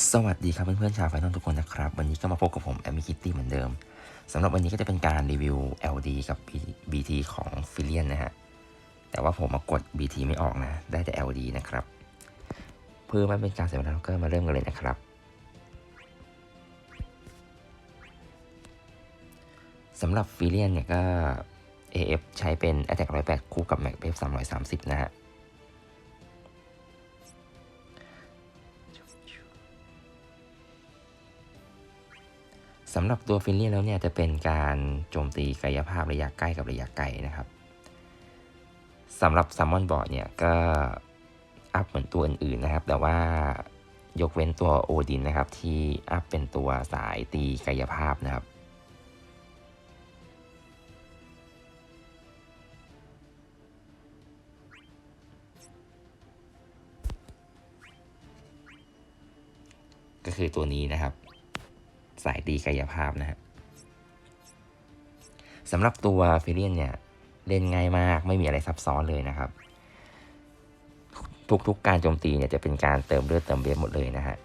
สวัสดีครับเพื่อนๆชาวไฟนอลทุกคนนะครับ วันนี้ก็มาพบกับผมแอมมี่คิตตี้เหมือนเดิมสำหรับวันนี้ก็จะเป็นการรีวิว LD กับ BT ของฟิเลียนนะฮะ แต่ว่าผมมากด BT ไม่ออกนะ ได้แต่ LD นะครับ เพื่อไม่เป็นการเสียเวลาก็มาเริ่มกันเลยนะครับสำหรับฟิเลียนเนี่ยก็ AF ใช้เป็น Attack 108 คู่กับ Mac F 330 นะฮะ สำหรับตัวฟิลเลียแล้วเนี่ยจะเป็นการโจมตีกายภาพระยะใกล้กับระยะไกลนะครับสำหรับซัมมอนบอร์ดเนี่ยก็อัพเหมือนตัวอื่นๆนะครับ แต่ว่ายกเว้นตัวโอดินนะครับ ที่อัพเป็นตัวสายตีกายภาพนะครับก็คือตัวนี้นะครับ สายตีกายภาพนะฮะสำหรับตัวฟิเลียนเนี่ยเล่นง่ายมากไม่มีอะไรซับซ้อนเลยนะครับ ทุกๆการโจมตีเนี่ยจะเป็นการเติมเลือดเติมเบฟหมดเลยนะฮะ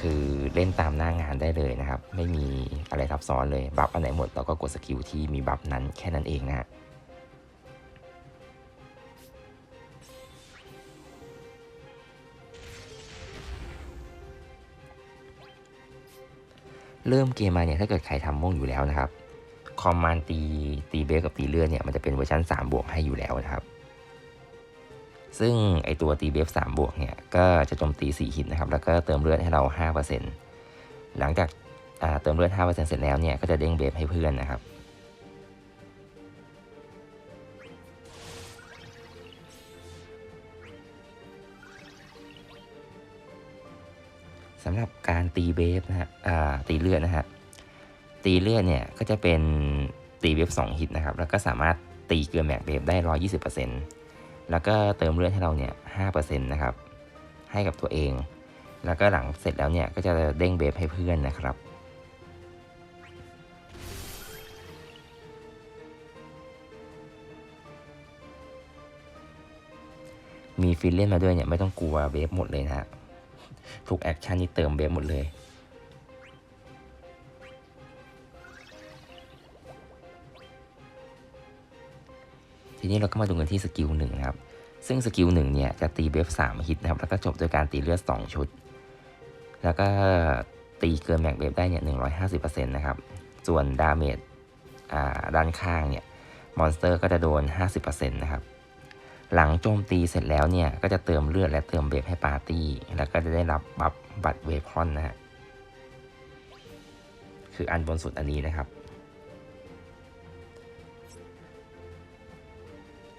คือเล่นตามหน้างานได้เลยนะครับ ไม่มีอะไรซับซ้อนเลยบัฟอันไหนหมดเราก็กดสกิลที่มีบัฟนั้นแค่นั้นเองนะฮะ เริ่มเกมมาเนี่ยถ้าเกิดใครทำม่วงอยู่แล้วนะครับคอมมานด์ตีตีเบสกับตีเลือดเนี่ยมันจะเป็นเวอร์ชัน3บวกให้อยู่แล้วนะครับ ซึ่งไอตัวตีเบฟ3บวกเนี่ยก็จะโจมตี4หินนะครับแล้วก็เติมเลือดให้เรา 5%หลังจากเติมเลือด5%เสร็จแล้วเนี่ยก็จะเด้งเบฟให้เพื่อนนะครับ สำหรับการตีเบฟนะฮะตีเลือดนะฮะตีเลือดเนี่ยก็จะเป็นตีเบฟ2ฮิตนะครับ แล้วก็สามารถตีเกินแม็กเบฟได้ 120%แล้วก็เติมเลือดให้เราเนี่ย5%นะครับ ให้กับตัวเอง แล้วก็หลังเสร็จแล้วเนี่ยก็จะเด้งเบฟให้เพื่อนนะครับมีฟิลเล่นมาด้วยเนี่ยไม่ต้องกลัวเบฟหมดเลยนะฮะ ทุกแอคชั่นนี่เติมเบฟหมดเลย ทีนี้เราก็มาดูกันที่สกิลหนึ่งนะครับ ซึ่งสกิลหนึ่งเนี่ยจะตีเบฟสามฮิตนะครับ แล้วก็จบโดยการตีเลือด2ชุด แล้วก็ตีเกินแม็กเบฟได้เนี่ยหนึ่งร้อยห้าสิบเปอร์เซ็นต์นะครับ ส่วนดาเมจด้านข้างเนี่ย มอนสเตอร์ก็จะโดน 50%นะครับ หลังโจมตีเสร็จแล้วเนี่ยก็จะเติมเลือดและเติมเบฟให้ปาร์ตี้ แล้วก็จะได้รับบัฟบัตรเวพอนนะฮะคืออันบนสุดอันนี้นะครับ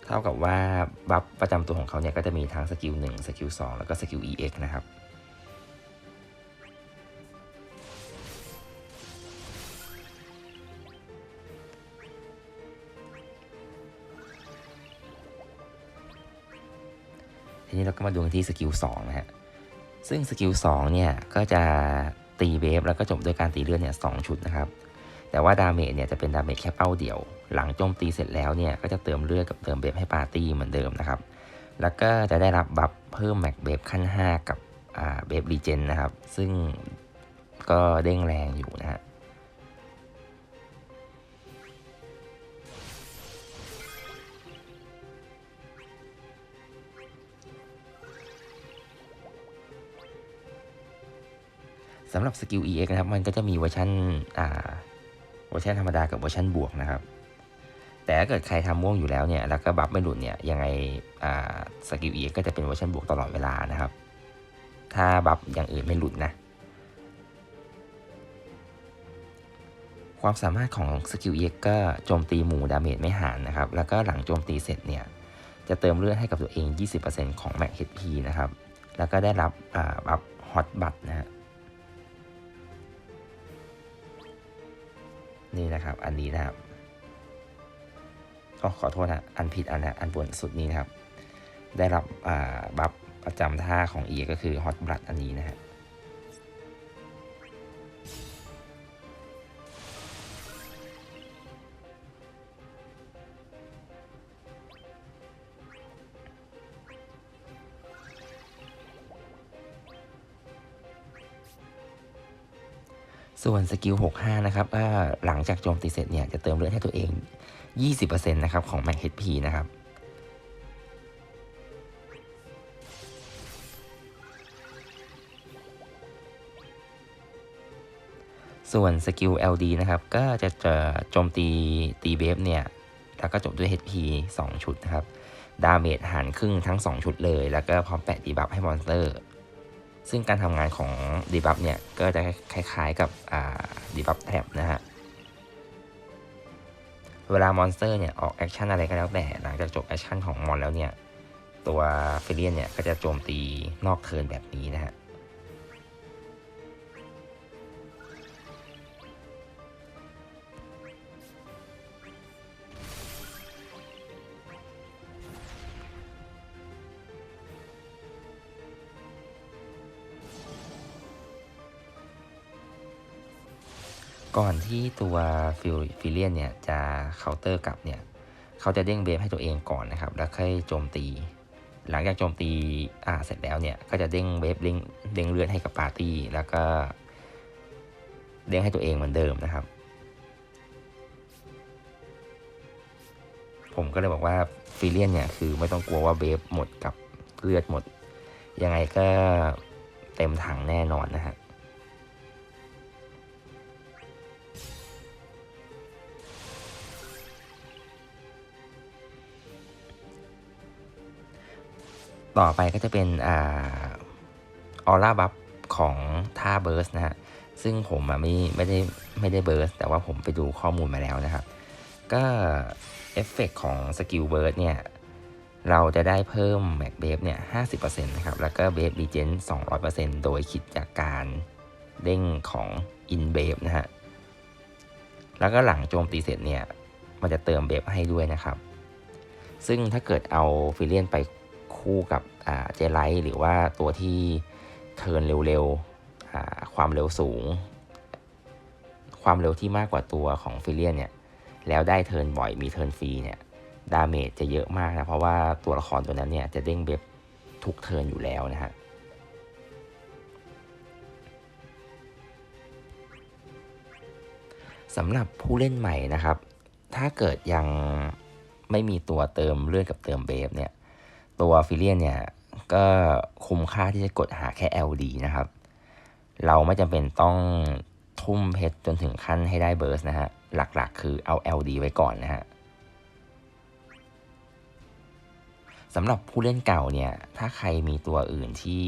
เท่ากับว่าบัฟประจำตัวของเขาเนี่ยก็จะมีทั้งสกิล1สกิล2แล้วก็สกิล EX นะครับ นี้เราก็มาดูกันที่สกิล2นะฮะ ซึ่งสกิล2เนี่ย ก็จะตีเวฟแล้วก็จบด้วยการตีเลือดเนี่ยสชุดนะครับ แต่ว่าดาเมจเนี่ยจะเป็นดาเมจแค่เป้าเดียว หลังโจมตีเสร็จแล้วเนี่ย ก็จะเติมเลือดกับเติมเบฟให้ปาร์ตี้เหมือนเดิมนะครับ แล้วก็จะได้รับบัฟเพิ่มแม็กเบฟขั้น 5 กับเบฟรีเจนนะครับ ซึ่งก็เด้งแรงอยู่นะฮะ สำหรับสกิล EX นะครับ มันก็จะมีเวอร์ชันอ่าเวอร์ชันธรรมดากับเวอร์ชันบวกนะครับ แต่ถ้าเกิดใครทำม่วงอยู่แล้วเนี่ย แล้วก็บัฟไม่หลุดเนี่ย ยังไงอ่าสกิล EX ก็จะเป็นเวอร์ชันบวกตลอดเวลานะครับ ถ้าบัฟอย่างอื่นไม่หลุดนะ ความสามารถของสกิล EX ก็โจมตีหมู่ดาเมจไม่หารนะครับ แล้วก็หลังโจมตีเสร็จเนี่ย จะเติมเลือดให้กับตัวเอง 20%ของ Max HP นะครับ แล้วก็ได้รับอ่าบัฟฮอตบัตนะฮะ นี่นะครับ อันนี้นะครับอ๋อขอโทษนะอันผิดอันนะอันบนสุดนี้นะครับ ได้รับบัฟประจำท่าของเอก็คือฮอตบลัดอันนี้นะฮะ ส่วนสกิล 65 นะครับก็หลังจากโจมตีเสร็จเนี่ยจะเติมเลือดให้ตัวเอง 20%นะครับของ Max HP นะครับส่วนสกิล LD นะครับ ก็จะจะโจมตีตีเบฟเนี่ย แล้วก็จบด้วย HP 2 ชุดนะครับ ดาเมจหารครึ่งทั้ง 2 ชุดเลย แล้วก็พร้อมแปะดีบัฟให้มอนสเตอร์ ซึ่งการทำงานของดีบัฟเนี่ย ก็จะคล้ายๆกับดีบัฟแท็บนะฮะ เวลามอนสเตอร์เนี่ย ออกแอคชั่นอะไรก็แล้วแต่ หลังจากจบแอคชั่นของมอนแล้วเนี่ย ตัวฟิเลียนเนี่ย ก็จะโจมตีนอกเคิร์นแบบนี้นะฮะ ก่อนที่ตัวฟิลฟิเลียนเนี่ยจะเคาน์เตอร์กลับเนี่ยเขาจะเด้งเบฟให้ตัวเองก่อนนะครับ แล้วค่อยโจมตี หลังจากโจมตีอ่าเสร็จแล้วเนี่ยก็จะเด้งเบฟเด้งเด้งเลือดให้กับปาร์ตี้แล้วก็เด้งให้ตัวเองเหมือนเดิมนะครับ ผมก็เลยบอกว่าฟิเลียนเนี่ยคือไม่ต้องกลัวว่าเบฟหมดกับเลือดหมด ยังไงก็เต็มถังแน่นอนนะฮะ ต่อไปก็จะเป็นออร่าบัฟของท่าเบิร์สนะฮะ ซึ่งผมไม่ไม่ได้ไม่ได้เบิร์สแต่ว่าผมไปดูข้อมูลมาแล้วนะครับ ก็เอฟเฟกของสกิลเบิร์สเนี่ย เราจะได้เพิ่มแม็กเบฟเนี่ย50%นะครับ แล้วก็เบฟรีเจน200%โดยคิดจากการเด้งของอินเบฟนะฮะ แล้วก็หลังโจมตีเสร็จเนี่ย มันจะเติมเบฟให้ด้วยนะครับ ซึ่งถ้าเกิดเอาฟิเลียนไป คู่กับเจไลท์หรือว่าตัวที่เทิร์นเร็วๆความเร็วสูง ความเร็วที่มากกว่าตัวของฟิเลียนเนี่ยแล้วได้เทิร์นบ่อยมีเทิร์นฟรีเนี่ยดาเมจจะเยอะมากนะเพราะว่าตัวละครตัวนั้นเนี่ยจะเด้งเบบทุกเทิร์นอยู่แล้วนะฮะสำหรับผู้เล่นใหม่นะครับ ถ้าเกิดยังไม่มีตัวเติมเลือดกับเติมเบฟเนี่ย ตัวฟิเลียนเนี่ยก็คุ้มค่าที่จะกดหาแค่ LD นะครับ เราไม่จำเป็นต้องทุ่มเพชรจนถึงขั้นให้ได้เบิร์สนะฮะ หลักๆ คือเอา LD ไว้ก่อนนะฮะสำหรับผู้เล่นเก่าเนี่ย ถ้าใครมีตัวอื่นที่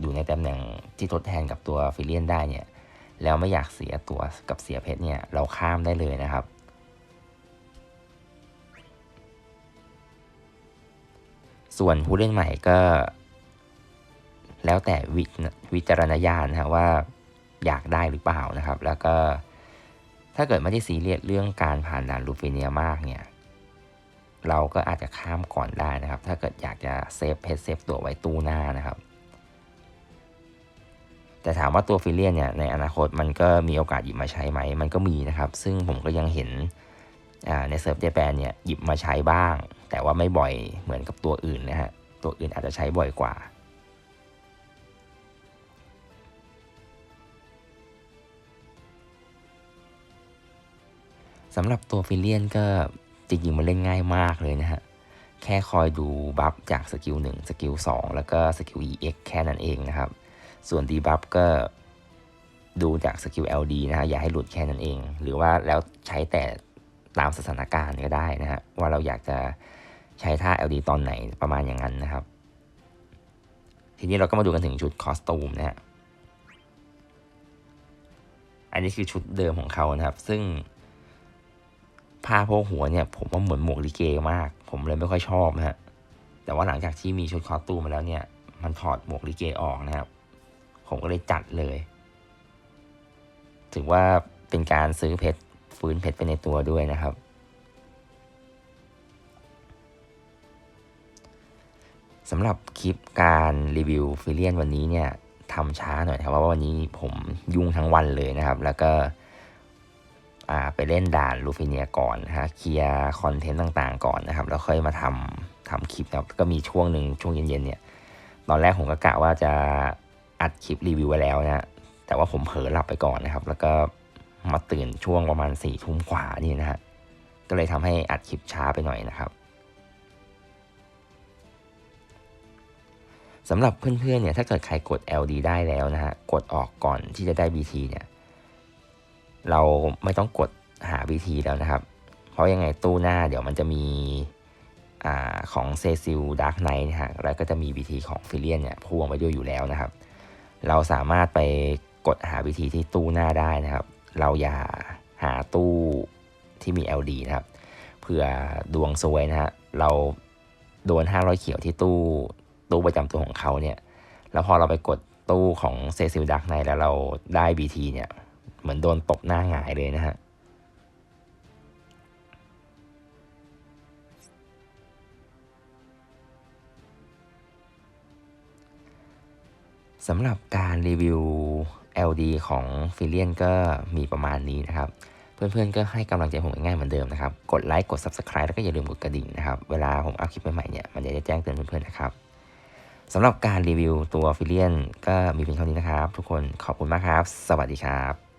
อยู่ในตำแหน่งที่ทดแทนกับตัวฟิเลียนได้เนี่ย แล้วไม่อยากเสียตัวกับเสียเพชรเนี่ย เราข้ามได้เลยนะครับ ส่วนผู้เล่นใหม่ก็ แล้วแต่วิวจารณญาณนะว่าอยากได้หรือเปล่านะครับ แล้วก็ถ้าเกิดไม่ได้ซีเรียสเรื่องการผ่านด่านลูเฟเนียมากเนี่ยเราก็อาจจะข้ามก่อนได้นะครับ ถ้าเกิดอยากจะเซฟเพจเซฟตัวไว้ตู้หน้านะครับ แต่ถามว่าตัวฟิเลียนเนี่ยในอนาคตมันก็มีโอกาสหยิบมาใช้ไหม มันก็มีนะครับ ซึ่งผมก็ยังเห็น ในเซิร์ฟเจแปนเนี่ยหยิบมาใช้บ้าง แต่ว่าไม่บ่อยเหมือนกับตัวอื่นนะฮะ ตัวอื่นอาจจะใช้บ่อยกว่า สำหรับตัวฟิเลียนก็จริงๆมันเล่นง่ายมากเลยนะฮะ แค่คอยดูบัฟจากสกิล1สกิล2แล้วก็สกิล EX แค่นั้นเองนะครับ ส่วนดีบัฟก็ดูจากสกิล LD นะฮะ อย่าให้หลุดแค่นั้นเอง หรือว่าแล้วใช้แต่ ตามสถานการณ์ก็ได้นะฮะว่าเราอยากจะใช้ท่า LD ตอนไหนประมาณอย่างนั้นนะครับ ทีนี้เราก็มาดูกันถึงชุดคอสตูมนะฮะอันนี้คือชุดเดิมของเขานะครับ ซึ่งผ้าโพกหัวเนี่ย ผมว่าเหมือนหมวกลิเกมาก ผมเลยไม่ค่อยชอบนะฮะแต่ว่าหลังจากที่มีชุดคอสตูมมาแล้วเนี่ย มันถอดหมวกลิเกออกนะครับ ผมก็เลยจัดเลย ถือว่าเป็นการซื้อเพชร ฟื้นเพชรไปในตัวด้วยนะครับ สำหรับคลิปการรีวิวฟิเลียนวันนี้เนี่ยทำช้าหน่อยครับเพราะว่าวันนี้ผมยุ่งทั้งวันเลยนะครับ แล้วก็ไปเล่นด่านลูฟิเนียก่อนนะฮะเคลียร์คอนเทนต์ต่างๆ ก่อนนะครับ แล้วค่อยมาทำทำคลิปนะครับก็มีช่วงหนึ่งช่วงเย็นๆเนี่ยตอนแรกผมก็กะว่าจะอัดคลิปรีวิวไว้แล้วนะแต่ว่าผมเผลอหลับไปก่อนนะครับ แล้วก็ มาตื่นช่วงประมาณ4ี่ทุ่มกว่านี่นะฮะ ก็เลยทำให้อัดคลิปช้าไปหน่อยนะครับสำหรับเพื่อนๆเนี่ยถ้าเกิดใครกด LD ได้แล้วนะฮะ กดออกก่อนที่จะได้ BT เนี่ย เราไม่ต้องกดหา BT แล้วนะครับ เพราะยังไงตู้หน้าเดี๋ยวมันจะมีอาของเซซิลดาร์กไนท์นะฮะ แล้วก็จะมี BT ของฟิเลียนเนี่ยพ่วงไปด้วยอยู่แล้วนะครับ เราสามารถไปกดหา BT ที่ตู้หน้าได้นะครับ เราอย่าหาตู้ที่มี LD นะครับเผื่อดวงซวยนะฮะเราโดน 500 เขียวที่ตู้ตู้ประจำตัวของเขาเนี่ย แล้วพอเราไปกดตู้ของเซซิลดักในแล้วเราได้ BT เนี่ย เหมือนโดนตบหน้าหงายเลยนะฮะ สำหรับการรีวิว LD ของฟิเลียนก็มีประมาณนี้นะครับ เพื่อนๆก็ให้กำลังใจผมง่ายๆเหมือนเดิมนะครับ กดไลค์กด Subscribe แล้วก็อย่าลืมกดกระดิ่งนะครับ เวลาผมอัพคลิปใหม่ๆเนี่ยมันจะได้แจ้งเตือนเพื่อนๆนะครับสำหรับการรีวิวตัวฟิเลียนก็มีเพียงเท่านี้นะครับ ทุกคนขอบคุณมากครับ สวัสดีครับ